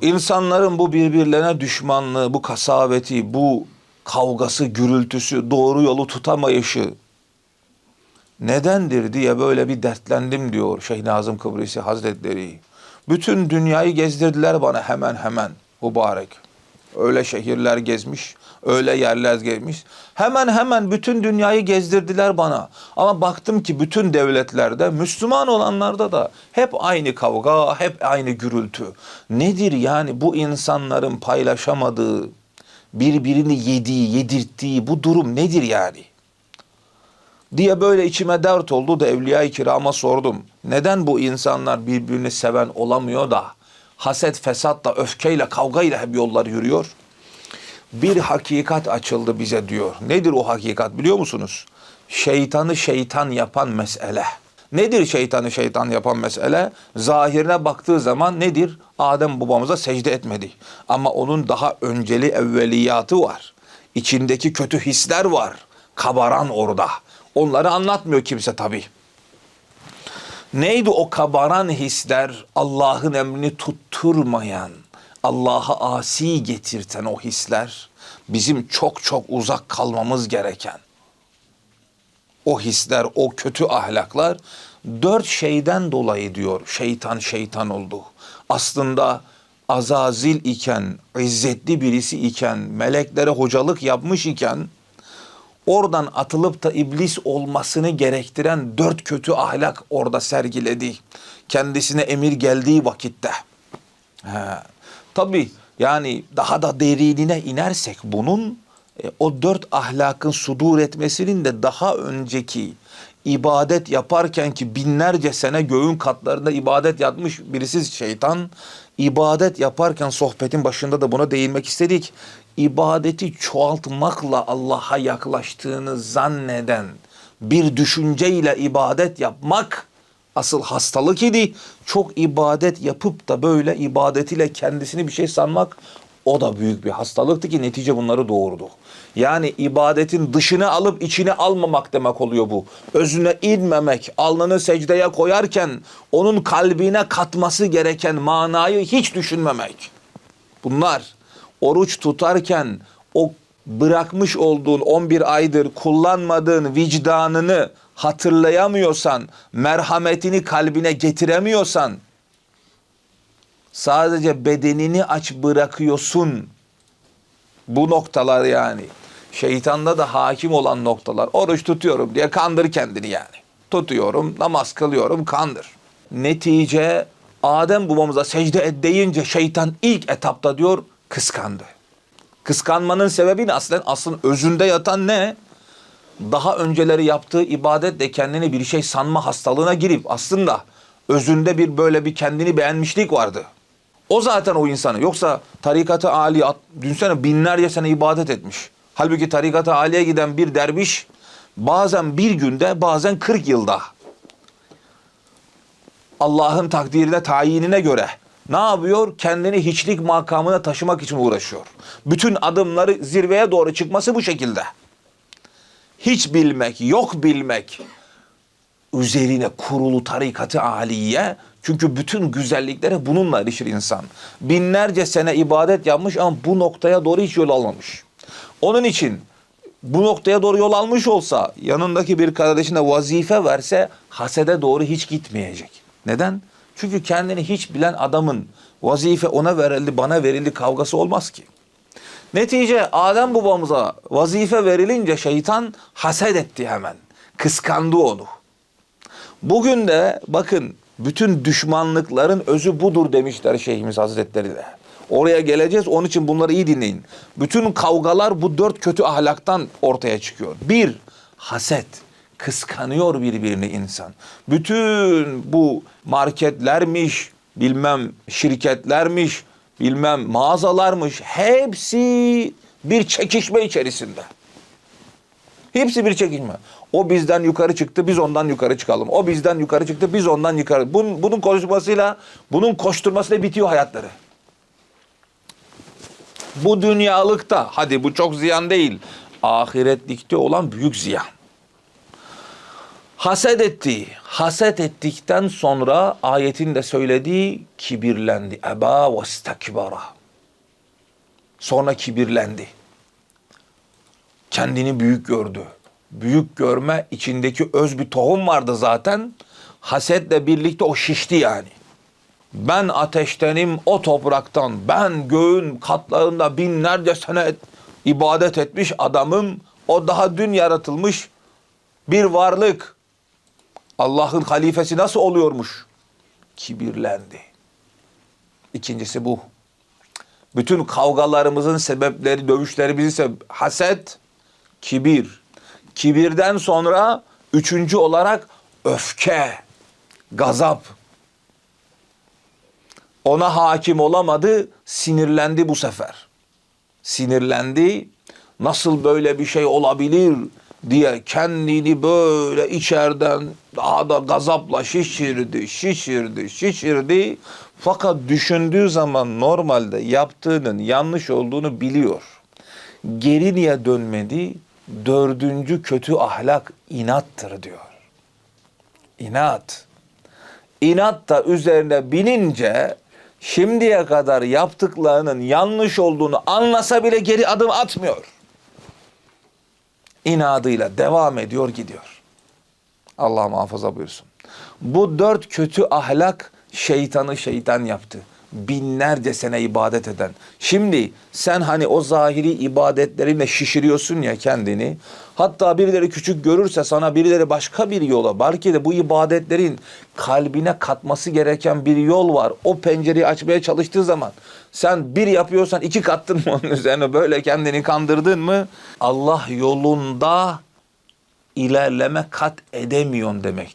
İnsanların bu birbirlerine düşmanlığı, bu kasaveti, bu kavgası, gürültüsü, doğru yolu tutamayışı nedendir diye böyle bir dertlendim diyor Şeyh Nazım Kıbrısi Hazretleri. Bütün dünyayı gezdirdiler bana hemen hemen mübarek. Öyle şehirler gezmiş, öyle yerler gezmiş. Hemen hemen bütün dünyayı gezdirdiler bana. Ama baktım ki bütün devletlerde, Müslüman olanlarda da hep aynı kavga, hep aynı gürültü. Nedir yani bu insanların paylaşamadığı, birbirini yediği, yedirttiği bu durum nedir yani? diye böyle içime dert oldu da Evliya-i Kiram'a sordum. Neden bu insanlar birbirini seven olamıyor da haset, fesatla, öfkeyle, kavgayla hep yollar yürüyor? Bir hakikat açıldı bize diyor. Nedir o hakikat biliyor musunuz? Şeytanı şeytan yapan mesele. Nedir şeytanı şeytan yapan mesele? Zahirine baktığı zaman nedir? Adem babamıza secde etmedi. Ama onun daha önceli evveliyatı var. İçindeki kötü hisler var. Kabaran orada. Onları anlatmıyor kimse tabii. Neydi o kabaran hisler? Allah'ın emrini tutturmayan, Allah'a asi getirten o hisler. Bizim çok çok uzak kalmamız gereken. O hisler, o kötü ahlaklar dört şeyden dolayı diyor şeytan şeytan oldu. Aslında Azazil iken, izzetli birisi iken, meleklere hocalık yapmış iken oradan atılıp da iblis olmasını gerektiren dört kötü ahlak orada sergiledi. Kendisine emir geldiği vakitte. He. Tabii yani daha da derinine inersek bunun e, o dört ahlakın sudur etmesinin de daha önceki ibadet yaparken ki binlerce sene göğün katlarında ibadet yapmış birisi şeytan ibadet yaparken sohbetin başında da buna değinmek istedik. İbadeti çoğaltmakla Allah'a yaklaştığını zanneden bir düşünceyle ibadet yapmak asıl hastalık idi. Çok ibadet yapıp da böyle ibadetiyle kendisini bir şey sanmak o da büyük bir hastalıktı ki netice bunları doğurdu. Yani ibadetin dışını alıp içine almamak demek oluyor bu. Özüne inmemek, alnını secdeye koyarken onun kalbine katması gereken manayı hiç düşünmemek. Bunlar oruç tutarken o bırakmış olduğun 11 aydır kullanmadığın vicdanını hatırlayamıyorsan, merhametini kalbine getiremiyorsan sadece bedenini aç bırakıyorsun. Bu noktalar yani. Şeytanda da hakim olan noktalar. Oruç tutuyorum diye kandır kendini yani. Tutuyorum, namaz kılıyorum, kandır. Netice Adem babamıza secde et deyince şeytan ilk etapta diyor kıskandı. Kıskanmanın sebebi ne? Aslında aslında özünde yatan ne? Daha önceleri yaptığı ibadetle kendini bir şey sanma hastalığına girip aslında özünde bir böyle bir kendini beğenmişlik vardı. O zaten o insanı. Yoksa tarikatı Ali düşünsene binlerce sene ibadet etmiş. Halbuki tarikatı Ali'ye giden bir derviş bazen bir günde bazen 40 yılda Allah'ın takdirine tayinine göre ne yapıyor? Kendini hiçlik makamına taşımak için uğraşıyor. Bütün adımları zirveye doğru çıkması bu şekilde. Hiç bilmek, yok bilmek üzerine kurulu tarikatı aliye. Çünkü bütün güzelliklere bununla erişir insan. Binlerce sene ibadet yapmış ama bu noktaya doğru hiç yol almamış. Onun için bu noktaya doğru yol almış olsa yanındaki bir kardeşine vazife verse hasede doğru hiç gitmeyecek. Neden? Çünkü kendini hiç bilen adamın vazife ona verildi bana verildi kavgası olmaz ki. Netice Adem babamıza vazife verilince şeytan haset etti hemen. Kıskandı onu. Bugün de bakın bütün düşmanlıkların özü budur demişler Şeyhimiz Hazretleri de. Oraya geleceğiz onun için bunları iyi dinleyin. Bütün kavgalar bu dört kötü ahlaktan ortaya çıkıyor. Bir, haset. Kıskanıyor birbirini insan. Bütün bu marketlermiş, bilmem şirketlermiş, bilmem mağazalarmış hepsi bir çekişme içerisinde. Hepsi bir çekişme. O bizden yukarı çıktı, biz ondan yukarı çıkalım. O bizden yukarı çıktı, biz ondan yukarı. Bunun, bunun konuşmasıyla, bunun koşturmasıyla bitiyor hayatları. Bu dünyalıkta, hadi bu çok ziyan değil, ahiretlikte olan büyük ziyan. Haset etti. Haset ettikten sonra ayetin de söylediği kibirlendi. Eba ve stekbara. Sonra kibirlendi. Kendini büyük gördü. Büyük görme içindeki öz bir tohum vardı zaten. Hasetle birlikte o şişti yani. Ben ateştenim o topraktan. Ben göğün katlarında binlerce sene et- ibadet etmiş adamım. O daha dün yaratılmış bir varlık. Allah'ın halifesi nasıl oluyormuş? Kibirlendi. İkincisi bu. Bütün kavgalarımızın sebepleri, dövüşlerimizin sebebi haset, kibir. Kibirden sonra üçüncü olarak öfke, gazap. Ona hakim olamadı, sinirlendi bu sefer. Sinirlendi, nasıl böyle bir şey olabilir diye kendini böyle içeriden daha da gazapla şişirdi, şişirdi, şişirdi. Fakat düşündüğü zaman normalde yaptığının yanlış olduğunu biliyor. Geri niye dönmedi? Dördüncü kötü ahlak inattır diyor. İnat. İnat da üzerine binince şimdiye kadar yaptıklarının yanlış olduğunu anlasa bile geri adım atmıyor. İnadıyla devam ediyor gidiyor. Allah muhafaza buyursun. Bu dört kötü ahlak şeytanı şeytan yaptı. Binlerce sene ibadet eden. Şimdi sen hani o zahiri ibadetlerinle şişiriyorsun ya kendini. Hatta birileri küçük görürse sana birileri başka bir yola. Belki de bu ibadetlerin kalbine katması gereken bir yol var. O pencereyi açmaya çalıştığı zaman sen bir yapıyorsan iki kattın mı onun üzerine böyle kendini kandırdın mı? Allah yolunda ilerleme kat edemiyorsun demektir.